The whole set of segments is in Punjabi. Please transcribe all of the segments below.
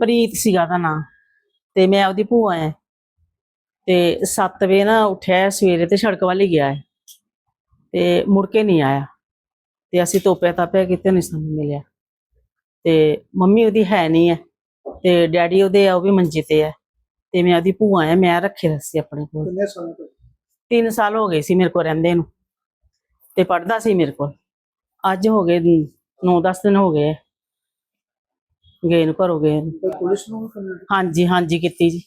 ਪ੍ਰੀਤ ਸੀਗਾ ਦਾ ਨਾਂ ਤੇ ਮੈਂ ਉਹਦੀ ਭੂਆ ਐ। ਤੇ 7 ਵਜੇ ਨਾ ਉੱਠਿਆ ਸਵੇਰੇ ਤੇ ਸੜਕ ਵੱਲ ਹੀ ਗਿਆ ਤੇ ਮੁੜ ਕੇ ਨਹੀਂ ਆਇਆ। ਤੇ ਅਸੀਂ ਤੋਪਿਆ ਤਾਪਿਆ ਕਿਤੇ ਨਹੀਂ ਸਾਨੂੰ ਮਿਲਿਆ। ਤੇ ਮੰਮੀ ਉਹਦੀ ਹੈ ਨਹੀਂ ਐ ਤੇ ਡੈਡੀ ਉਹਦੇ ਆ ਉਹ ਵੀ ਮੰਜੇ ਤੇ ਐ। ਤੇ ਮੈਂ ਉਹਦੀ ਭੂਆ ਐ ਮੈਂ ਰੱਖੇ ਸੀ ਆਪਣੇ ਕੋਲ। ਕਿੰਨੇ ਸਾਲ ਤੋਂ? 3 ਸਾਲ ਹੋ ਗਏ ਸੀ ਮੇਰੇ ਕੋਲ ਰਹਿੰਦੇ ਨੂੰ। ਤੇ ਪੜਦਾ ਸੀ ਮੇਰੇ ਕੋਲ। ਅੱਜ ਹੋ ਗਏ 9-10 ਦਿਨ ਹੋ ਗਏ ਗਏ ਨੂੰ ਘਰੋਂ ਗਏ ਨੂੰ। ਪੁਲਿਸ ਨੂੰ ਵੀ ਕੰਪਲੇਂਟ ਹਾਂਜੀ ਹਾਂਜੀ ਕੀਤੀ ਜੀ।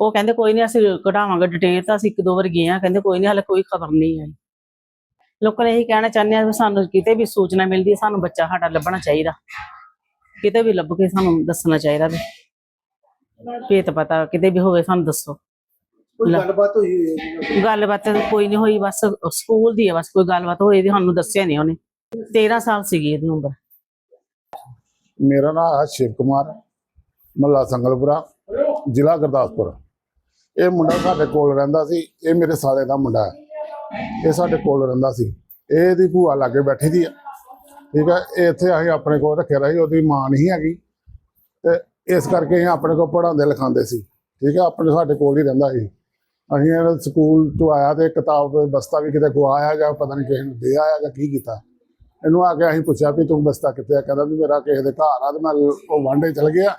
ਉਹ ਕਹਿੰਦੇ ਕੋਈ ਨਹੀਂ ਅਸੀਂ ਕਢਾਵਾਂਗੇ ਡਿਟੇਲ ਤਾਂ ਅਸੀਂ ਇੱਕ ਦੋ ਵਾਰ ਗਏ ਆ ਕਹਿੰਦੇ ਕੋਈ ਨਹੀਂ ਹਾਲੇ ਕੋਈ ਖਬਰ ਨਹੀਂ ਆਈ। ਲੋਕਾਂ ਨੇ ਇਹੀ ਕਹਿਣਾ ਚਾਹੁੰਦੇ ਆ ਵੀ ਸਾਨੂੰ ਕਿਤੇ ਵੀ ਸੂਚਨਾ ਮਿਲਦੀ ਹੈ ਸਾਨੂੰ ਬੱਚਾ ਸਾਡਾ ਲੱਭਣਾ ਚਾਹੀਦਾ। ਕਿਤੇ ਵੀ ਲੱਭ ਕੇ ਸਾਨੂੰ ਦੱਸਣਾ ਚਾਹੀਦਾ ਵੀ। ਭੇਤ ਪਤਾ ਕਿਤੇ ਵੀ ਹੋਵੇ ਸਾਨੂੰ ਦੱਸੋ। ਕੋਈ। ਗੱਲਬਾਤ ਹੋਈ ਹੋਈ? ਗੱਲਬਾਤ ਕੋਈ ਨਹੀਂ ਹੋਈ ਬਸ ਸਕੂਲ ਦੀ ਹੈ ਬਸ ਕੋਈ ਗੱਲਬਾਤ ਹੋਈ ਦੀ ਸਾਨੂੰ ਦੱਸਿਆ ਨਹੀਂ ਉਹਨੇ। 13 ਸਾਲ ਸੀਗੀ ਇਹਦੀ ਉਮਰ। ਮੇਰਾ ਨਾਮ ਹੈ ਸ਼ਿਵ ਕੁਮਾਰ ਮੱਲਾ ਸੰਗਲਪੁਰਾ, ਜ਼ਿਲ੍ਹਾ ਗੁਰਦਾਸਪੁਰ। ਇਹ ਮੁੰਡਾ ਸਾਡੇ ਕੋਲ ਰਹਿੰਦਾ ਸੀ, ਇਹ ਮੇਰੇ ਸਾਲੇ ਦਾ ਮੁੰਡਾ ਹੈ। ਇਹ ਸਾਡੇ ਕੋਲ ਰਹਿੰਦਾ ਸੀ। ਇਹ ਇਹਦੀ ਭੂਆ ਲਾਗੇ ਬੈਠੀ ਦੀ ਆ ਠੀਕ ਹੈ, ਇਹ ਇੱਥੇ ਅਸੀਂ ਆਪਣੇ ਕੋਲ ਰੱਖਿਆ ਰਹੀ, ਉਹਦੀ ਮਾਂ ਨਹੀਂ ਹੈਗੀ। ਤੇ ਇਸ ਕਰਕੇ ਅਸੀਂ ਆਪਣੇ ਕੋਲ ਪੜਾਉਂਦੇ ਲਿਖਾਉਂਦੇ ਸੀ। ਠੀਕ ਹੈ, ਆਪਣੇ ਸਾਡੇ ਕੋਲ ਹੀ ਰਹਿੰਦਾ ਸੀ। ਅਸੀਂ ਸਕੂਲ ਤੋਂ ਆਇਆ ਤੇ ਕਿਤਾਬ ਦਾ ਬਸਤਾ ਵੀ ਕਿਤੇ ਗਵਾਇਆ ਜਾਂ ਪਤਾ ਨਹੀਂ ਕਿਸੇ ਨੂੰ ਦੇ ਆਇਆ ਜਾਂ ਕੀ ਕੀਤਾ। ਇਹਨੂੰ ਆ ਕੇ ਅਸੀਂ ਪੁੱਛਿਆ ਵੀ ਤੂੰ ਬਸਤਾ ਕਿੱਥੇ ਆ? ਕਹਿੰਦਾ ਵੀ ਮੇਰਾ ਕਿਸੇ ਦੇ ਘਰ ਆ ਤੇ ਮੈਂ ਉਹ ਵਾਂਡੇ ਚਲ ਗਿਆ।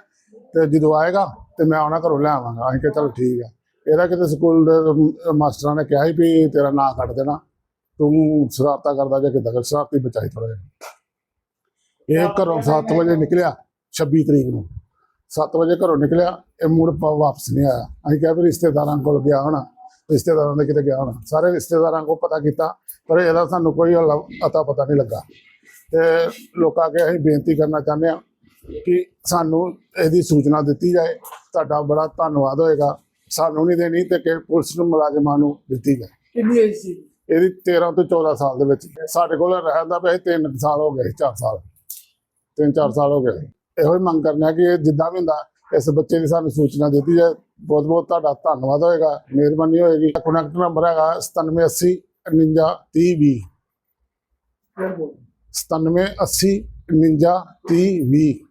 ਤੇ ਜਦੋਂ ਆਏਗਾ ਤੇ ਮੈਂ ਉਹਨਾਂ ਘਰੋਂ ਲੈ ਆਵਾਂਗਾ। ਅਸੀਂ ਕਿਹਾ ਚਲ ਠੀਕ ਆ। ਇਹਦਾ ਕਿਤੇ ਸਕੂਲ ਦੇ ਮਾਸਟਰਾਂ ਨੇ ਕਿਹਾ ਸੀ ਵੀ ਤੇਰਾ ਨਾਂ ਕੱਢ ਦੇਣਾ। ਤੂੰ ਸ਼ਰਾਰਤਾਂ ਕਰਦਾ ਜਾਂ ਕਿੱਦਾਂ ਸ਼ਰਾਰਤੀ ਬਚਾਈ ਥੋੜਾ ਜਿਹਾ। ਇਹ ਘਰੋਂ 7 ਵਜੇ ਨਿਕਲਿਆ 26 ਤਰੀਕ ਨੂੰ। 7 ਵਜੇ ਘਰੋਂ ਨਿਕਲਿਆ ਇਹ ਮੁੜ ਵਾਪਸ ਨਹੀਂ ਆਇਆ। ਅਸੀਂ ਕਿਹਾ ਵੀ ਰਿਸ਼ਤੇਦਾਰਾਂ ਕੋਲ ਗਿਆ ਹੋਣਾ। ਰਿਸ਼ਤੇਦਾਰਾਂ ਦੇ ਕਿਤੇ ਗਿਆ ਹੋਣਾ। ਸਾਰੇ ਰਿਸ਼ਤੇਦਾਰਾਂ ਕੋਲ ਪਤਾ ਕੀਤਾ ਪਰ ਇਹਦਾ ਸਾਨੂੰ ਕੋਈ ਅਤਾ ਪਤਾ ਨਹੀਂ ਲੱਗਾ। ਤੇ ਲੋਕਾਂ ਅੱਗੇ ਅਸੀਂ ਬੇਨਤੀ ਕਰਨਾ ਚਾਹੁੰਦੇ ਹਾਂ ਕਿ ਸਾਨੂੰ ਇਹਦੀ ਸੂਚਨਾ ਦਿੱਤੀ ਜਾਏ। ਤੁਹਾਡਾ ਬੜਾ ਧੰਨਵਾਦ ਹੋਏਗਾ। ਸਾਨੂੰ ਨਹੀਂ ਦੇਣੀ ਤੇ ਕਿ ਪੁਲਿਸ ਨੂੰ ਮੁਲਾਜ਼ਮਾਂ ਨੂੰ ਦਿੱਤੀ ਜਾਏ। ਕਿੰਨੀ ਏਜ ਸੀ? ਇਹਦੀ 13 ਤੋਂ 14 ਸਾਲ ਦੇ ਵਿੱਚ। ਸਾਡੇ ਕੋਲ ਰਹਿੰਦਾ ਪਿਆ 3 ਸਾਲ ਹੋ ਗਏ 4 ਸਾਲ। 3-4 ਸਾਲ ਹੋ ਗਏ। ਇਹੋ ਹੀ ਮੰਗ ਕਰਨਾ ਕਿ ਜਿੱਦਾਂ ਵੀ ਹੁੰਦਾ ਇਸ ਬੱਚੇ ਦੀ ਸਾਨੂੰ ਸੂਚਨਾ ਦਿੱਤੀ ਜਾਏ। ਬਹੁਤ ਬਹੁਤ ਤੁਹਾਡਾ ਧੰਨਵਾਦ ਹੋਏਗਾ ਮਿਹਰਬਾਨੀ ਹੋਏਗੀ। ਕਨੈਕਟ ਨੰਬਰ ਹੈਗਾ 9780 49 30 20 ਫਿਰ ਬੋਲ। 9780 49 30 20